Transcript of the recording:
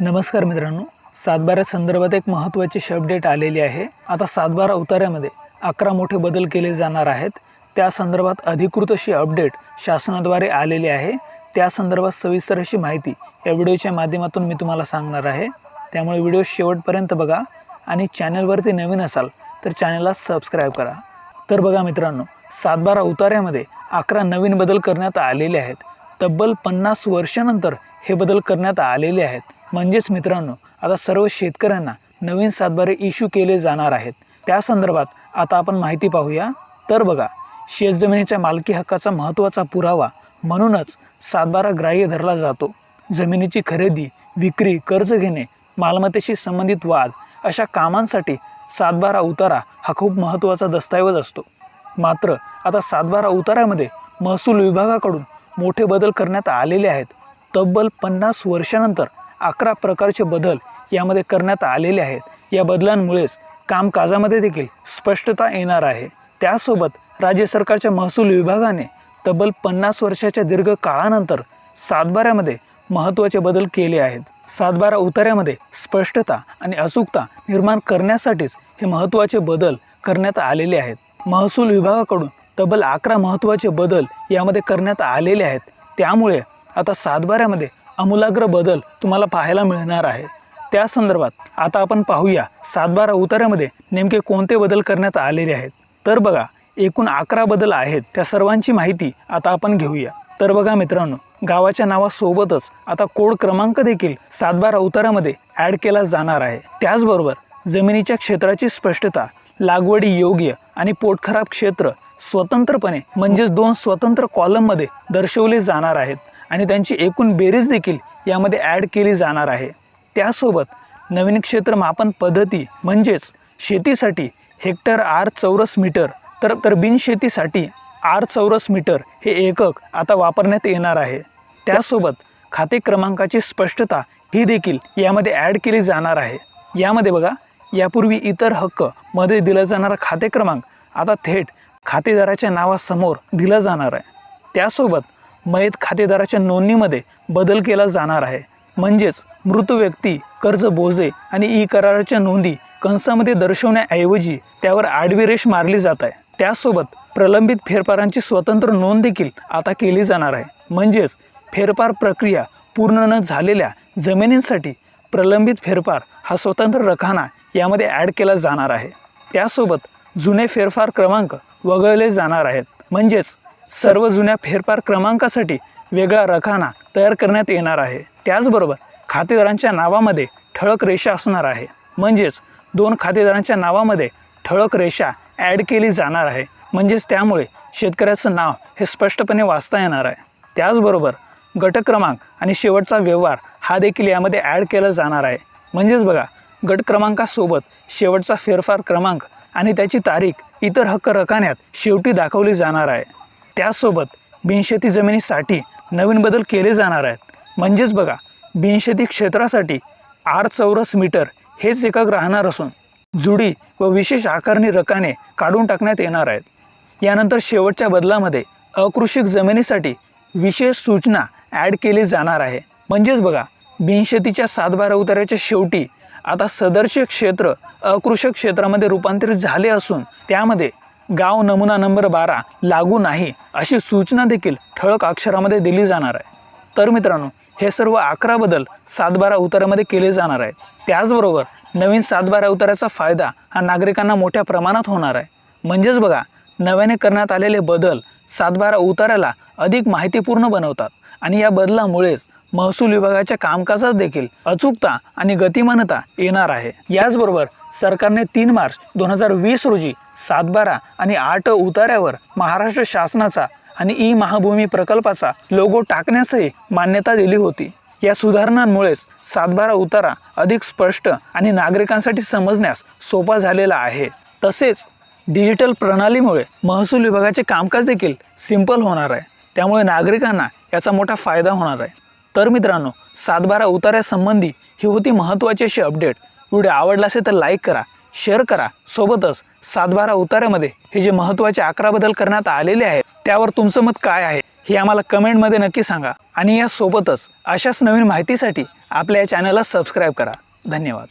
नमस्कार मित्रांनो सातबारा संदर्भात एक महत्त्वाची अपडेट आलेली आहे. आता सातबारा उतार्यामध्ये अकरा मोठे बदल केले जाणार आहेत. त्या संदर्भात अधिकृत अशी अपडेट शासनाद्वारे आलेली आहे. त्या संदर्भात सविस्तर अशी माहिती या व्हिडिओच्या माध्यमातून मी तुम्हाला सांगणार आहे. त्यामुळे व्हिडिओ शेवटपर्यंत बघा आणि चॅनलवरती नवीन असाल तर चॅनलला सबस्क्राईब करा. तर बघा मित्रांनो सातबारा उतार्यामध्ये अकरा नवीन बदल करण्यात आलेले आहेत. तब्बल पन्नास वर्षानंतर हे बदल करण्यात आलेले आहेत. म्हणजेच मित्रांनो आता सर्व शेतकऱ्यांना नवीन सातबारे इश्यू केले जाणार आहेत. त्या संदर्भात आता आपण माहिती पाहूया. तर बघा शेतजमिनीच्या मालकी हक्काचा महत्त्वाचा पुरावा म्हणूनच सातबारा ग्राह्य धरला जातो. जमिनीची खरेदी विक्री कर्ज घेणे मालमत्तेशी संबंधित वाद अशा कामांसाठी सातबारा उतारा हा खूप महत्त्वाचा दस्तऐवज असतो. मात्र आता सातबारा उतारामध्ये महसूल विभागाकडून मोठे बदल करण्यात आलेले आहेत. तब्बल पन्नास वर्षानंतर अकरा प्रकारचे बदल यामध्ये करण्यात आलेले आहेत. या बदलांमुळेच कामकाजामध्ये देखील स्पष्टता येणार आहे. त्यासोबत राज्य सरकारच्या महसूल विभागाने तब्बल पन्नास वर्षाच्या दीर्घ काळानंतर सातबाऱ्यामध्ये महत्त्वाचे बदल केले आहेत. सातबारा उतार्यामध्ये स्पष्टता आणि अचूकता निर्माण करण्यासाठीच हे महत्त्वाचे बदल करण्यात आलेले आहेत. महसूल विभागाकडून तब्बल अकरा महत्त्वाचे बदल यामध्ये करण्यात आलेले आहेत. त्यामुळे आता सातबाऱ्यामध्ये आमूलाग्र बदल तुम्हाला पाहायला मिळणार आहे. त्या संदर्भात आता आपण पाहूया सातबारा उतार्यामध्ये नेमके कोणते बदल करण्यात आलेले आहेत. तर बघा एकूण अकरा बदल आहेत त्या सर्वांची माहिती आता आपण घेऊया. तर बघा मित्रांनो गावाच्या नावासोबतच आता कोड क्रमांक देखील सातबारा उतारामध्ये ॲड केला जाणार आहे. त्याचबरोबर जमिनीच्या क्षेत्राची स्पष्टता लागवडी योग्य आणि पोटखराब क्षेत्र स्वतंत्रपणे म्हणजेच दोन स्वतंत्र कॉलममध्ये दर्शवले जाणार आहेत. आणि त्यांची एकूण बेरीज देखील यामध्ये ॲड केली जाणार आहे. त्यासोबत नवीन क्षेत्र मापन पद्धती म्हणजेच शेतीसाठी हेक्टर आर चौरस मीटर तर तर बिनशेतीसाठी आर चौरस मीटर हे एकक आता वापरण्यात येणार आहे. त्यासोबत खाते क्रमांकाची स्पष्टता ही देखील यामध्ये ॲड केली जाणार आहे. यामध्ये बघा यापूर्वी इतर हक्कमध्ये दिला जाणारा खाते क्रमांक आता थेट खातेदाराच्या नावासमोर दिला जाणार आहे. त्यासोबत मयत खातेदाराच्या नोंदणीमध्ये बदल केला जाणार आहे. म्हणजेच मृत व्यक्ती कर्ज बोजे आणि ई कराराच्या नोंदी कंसामध्ये दर्शवण्याऐवजी त्यावर आडवी रेष मारली जात आहे. त्यासोबत प्रलंबित फेरफारांची स्वतंत्र नोंद देखील आता केली जाणार आहे. म्हणजेच फेरफार प्रक्रिया पूर्ण न झालेल्या जमिनींसाठी प्रलंबित फेरफार हा स्वतंत्र रखाना यामध्ये ॲड केला जाणार आहे. त्यासोबत जुने फेरफार क्रमांक वगळले जाणार आहेत. म्हणजेच सर्व जुन्या फेरफार क्रमांकासाठी वेगळा रखाना तयार करण्यात येणार आहे. त्याचबरोबर खातेदारांच्या नावामध्ये ठळक रेषा असणार आहे. म्हणजेच दोन खातेदारांच्या नावामध्ये ठळक रेषा ॲड केली जाणार आहे. म्हणजेच त्यामुळे शेतकऱ्याचं नाव हे स्पष्टपणे वाचता येणार आहे. त्याचबरोबर गट क्रमांक आणि शेवटचा व्यवहार हा देखील यामध्ये ॲड केला जाणार आहे. म्हणजेच बघा गट क्रमांकासोबत शेवटचा फेरफार क्रमांक आणि त्याची तारीख इतर हक्क रकान्यात शेवटी दाखवली जाणार आहे. त्याचसोबत बिनशेती जमिनीसाठी नवीन बदल केले जाणार आहेत. म्हणजेच बघा बिनशेती क्षेत्रासाठी आर चौरस मीटर हेच एकक राहणार असून जुडी व विशेष आकारणी रकाने काढून टाकण्यात येणार आहेत. यानंतर शेवटच्या बदलामध्ये अकृषिक जमिनीसाठी विशेष सूचना ॲड केली जाणार आहे. म्हणजेच बघा बिनशेतीच्या सातबारा उतार्याच्या शेवटी आता सदरचे क्षेत्र अकृषक क्षेत्रामध्ये रूपांतरित झाले असून त्यामध्ये गाव नमुना नंबर बारा लागू नाही अशी सूचना देखील ठळक अक्षरामध्ये दिली जाणार आहे. तर मित्रांनो हे सर्व अकरा बदल सातबारा उतारामध्ये केले जाणार आहेत. त्याचबरोबर नवीन सातबारा उताराचा फायदा हा नागरिकांना मोठ्या प्रमाणात होणार आहे. म्हणजेच बघा नव्याने करण्यात आलेले बदल सातबारा उताराला अधिक माहितीपूर्ण बनवतात आणि या बदलामुळेच महसूल विभागाच्या कामकाजात देखील अचूकता आणि गतिमानता येणार आहे. याचबरोबर सरकारने तीन मार्च दोन हजार वीस रोजी सातबारा आणि आठ उतार्यावर महाराष्ट्र शासनाचा आणि ई महाभूमी प्रकल्पाचा लोगो टाकण्यासही मान्यता दिली होती. या सुधारणांमुळेच सातबारा उतारा अधिक स्पष्ट आणि नागरिकांसाठी समजण्यास सोपा झालेला आहे. तसेच डिजिटल प्रणालीमुळे महसूल विभागाचे कामकाज देखील सिंपल होणार आहे. त्यामुळे नागरिकांना याचा मोठा फायदा होणार आहे. तर मित्रांनो सातबारा उतार्यासंबंधी ही होती महत्त्वाची अशी अपडेट व्हिडिओ आवडला असेल तर लाईक करा शेअर करा. सोबतच सातबारा उतार्यामध्ये हे जे महत्त्वाचे अकरा बदल करण्यात आलेले आहेत त्यावर तुमचं मत काय आहे हे आम्हाला कमेंटमध्ये नक्की सांगा. आणि यासोबतच अशाच नवीन माहितीसाठी आपल्या या चॅनलला सबस्क्राईब करा. धन्यवाद.